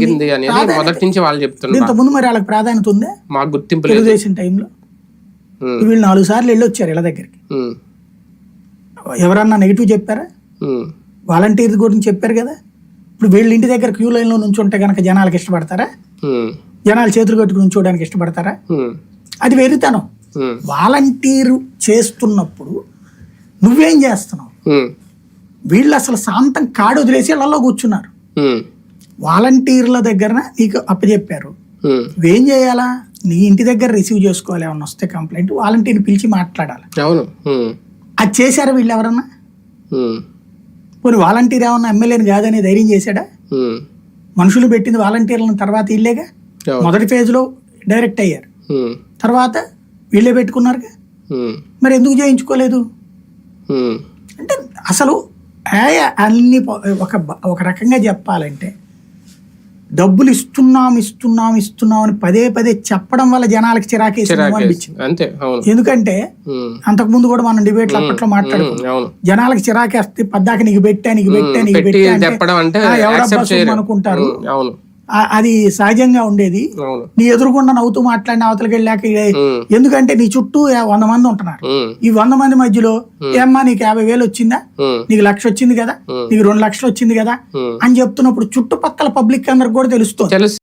తగ్గింది అనేది మొదటి నుంచి వాళ్ళు చెప్తున్నారు. ఇంత ముందు మరి వాళ్ళకి ప్రాధాన్యత ఉందే? మాకు గుర్తింపు తెలుగుదేశం టైంలో? వీళ్ళు నాలుగు సార్లు వెళ్ళి వచ్చారు ఇళ్ళ దగ్గరికి. ఎవరన్నా నెగిటివ్ చెప్పారా? వాలంటీర్ గురించి చెప్పారు కదా? ఇప్పుడు వీళ్ళ ఇంటి దగ్గర క్యూ లైన్లో నుంచి ఉంటే కనుక జనాలకు ఇష్టపడతారా? జనాలు చేతులు కట్టుకుని ఉంచోడానికి ఇష్టపడతారా? అది వెరితనం వాలంటీరు చేస్తున్నప్పుడు నువ్వేం చేస్తున్నావు? వీళ్ళు అసలు శాంతం కాడు వదిలేసి ఇళ్ళలో కూర్చున్నారు. వాలంటీర్ల దగ్గర నీకు అప్పచెప్పారు నువ్వేం చేయాలా? నీ ఇంటి దగ్గర రిసీవ్ చేసుకోవాలి ఏమన్నా వస్తే కంప్లైంట్ వాలంటీర్ని పిలిచి మాట్లాడాలి. అవును. అది చేశారా వీళ్ళు ఎవరన్నా? పోనీ వాలంటీర్ ఏమన్నా ఎమ్మెల్యేని కాదని ధైర్యం చేశాడా? మనుషులు పెట్టింది వాలంటీర్లను తర్వాత వీళ్ళేగా? మొదటి ఫేజ్లో డైరెక్ట్ అయ్యారు. తర్వాత వీళ్ళే పెట్టుకున్నారుగా? మరి ఎందుకు చేయించుకోలేదు? అంటే అసలు ఏ అన్ని ఒక ఒక రకంగా చెప్పాలంటే డబ్బులు ఇస్తున్నాం ఇస్తున్నాం ఇస్తున్నాం అని పదే పదే చెప్పడం వల్ల జనాలకి చిరాకేసి. అనిపించింది. అంతే ఎందుకంటే అంతకు ముందు కూడా మనం డిబేట్లు అప్పట్లో మాట్లాడుకున్నాం. జనాలకి చిరాకేస్తే పద్దాక నీకు పెట్టా నీకు పెట్టా నీకు పెట్టి పెట్టా అంటే చెప్పడం అంటే "ఆ, ఎవడబ్బా accept సొమ్ము చేయరు. అనుకుంటారు అది సహజంగా ఉండేది. నీ ఎదురుకుండా నవ్వుతూ మాట్లాడిన అవతలకి వెళ్ళాక ఎందుకంటే నీ చుట్టూ వంద మంది ఉంటున్నారు. ఈ వంద మంది మధ్యలో ఏమ్మా నీకు యాభై వేలు వచ్చిందా? నీకు లక్ష వచ్చింది కదా. నీకు రెండు లక్షలు వచ్చింది కదా. అని చెప్తున్నప్పుడు చుట్టుపక్కల పబ్లిక్ అందరికి కూడా తెలుస్తుంది. తెలుసు.